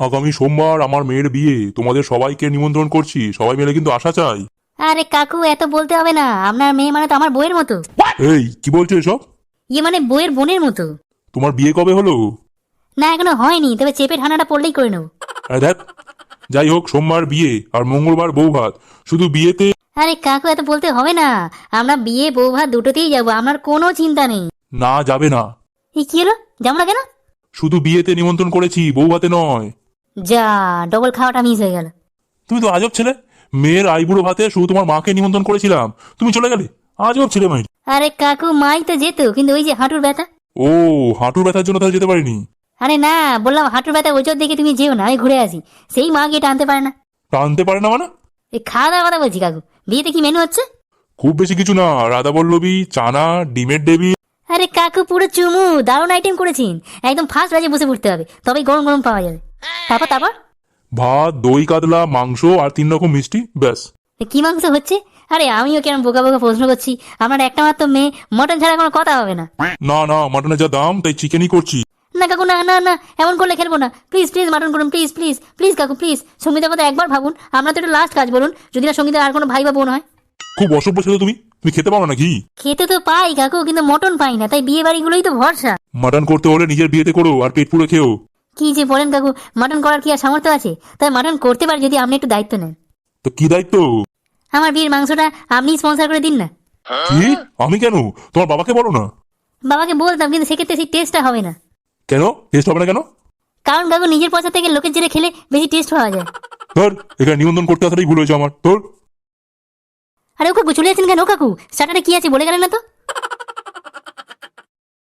আগামী সোমবার আমার মেয়ের বিয়ে। তোমাদের সবাইকে নিমন্ত্রণ করছি। সবাই মিলে কিন্তু আসা চাই। আরে কাকু এত বলতে হবে না। আপনার মেয়ে মানে তো আমার বইয়ের মতো। এই কি বলছো এসব? ইয়ে মানে বইয়ের বোনের মতো। তোমার বিয়ে কবে হলো? না এখনও হয়নি। তবে চেপে ঠান্ডাটা পড়লেই করে নেব। ধ্যাৎ যাই হোক সোমবার বিয়ে আর মঙ্গলবার বউ ভাত শুধু বিয়েতে আরে কাকু এত বলতে হবে না। আমরা বিয়ে বউ ভাত দুটোতেই যাব। আপনার কোনো চিন্তা নেই। না যাবে না। এই কি হলো? যাব না কেন? শুধু বিয়েতে নিমন্ত্রণ করেছি বউ ভাতে নয়। যা ডবল খাওয়াটা মিস হয়ে গেল। তুমি তো আজব ছেলে। মেয়ের আইবুড়ো ভাতে শুধু তোমার মাকে নিমন্ত্রণ করেছিলাম। তুমি চলে গেলে? আজব ছেলে মাই আরে কাকু মাই তো যেত কিন্তু ওই যে হাঁটুর ব্যথা। ও হাঁটুর ব্যথার জন্য তাহলে যেতে পারিনি। আরে না বললাম হাঁটুর ব্যথা ওজোর দেখে তুমি যেও না আমি ঘুরে আসি। সেই মা গিয়ে টানতে পারে না। টানতে পারে না মানে? এই খাওয়া দাওয়া কথা বলছি কাকু। বিয়েতে কি মেনু হচ্ছে? খুব বেশি কিছু না রাধা বল্লবী চানা ডিমের ডেবি আরে কাকু পুরো চুমু দারুণ আইটেম করেছেন। একদম ফার্স্ট বাজে বসে পড়তে হবে তবেই গরম গরম পাওয়া যাবে। তারপর তারপর? ভাত দই কাতলা মাংস আর তিন রকম মিষ্টি ব্যাস। কি মাংস হচ্ছে? আরে আমিও কেন বোকা বোকা প্রশ্ন করছি। আমার একটা মাত্র মেয়ে মটন ছাড়া কোনো কথা হবে না। না না মাটনের যা দাম তাই চিকেনই করছি। না কাকু না না না এমন করলে খেলব না। প্লিজ প্লিজ মাটন করুন প্লিজ প্লিজ প্লিজ কাকু প্লিজ সঙ্গীতের কথা একবার ভাবুন আমরা তো একটু লাস্ট কাজ বলুন যদি না সঙ্গীতের আর কোনো ভাই বা বোন হয়। খুব অসভ্য ছিল তুমি তুমি খেতে পারো নাকি? খেতে তো পাই কাকু কিন্তু মটন পাই না তাই বিয়ে বাড়িগুলোই তো ভরসা। মাটন করতে হলে নিজের বিয়েতে করো আর পেট পুড়ে খেও। কি যে বলেন কাকু মাটন করার কি আর সামর্থ্য আছে? তাই মাটন করতে পারি যদি আপনি একটু দায়িত্ব নেন। তো কি দায়িত্ব? আমার বিয়ের মাংসটা আপনি স্পন্সর করে দিন না। কি? আমি কেন? তোমার বাবাকে বলো না। বাবাকে বলতাম কিন্তু সেক্ষেত্রে সেই টেস্টটা হবে না। কেন? টেস্ট হবে না কেন? কারণ কাকু নিজের পয়সা থেকে লোকের জেরে খেলে বেশি টেস্ট পাওয়া যায়। তোর এখানে নিমন্ত্রণ করতে আসাটাই ভুল হয়েছে আমার। তোর আরে ও কাকু চলে আছেন কেন ও কাকু? স্টার্টারে কি আছে বলে গেলেন না তো?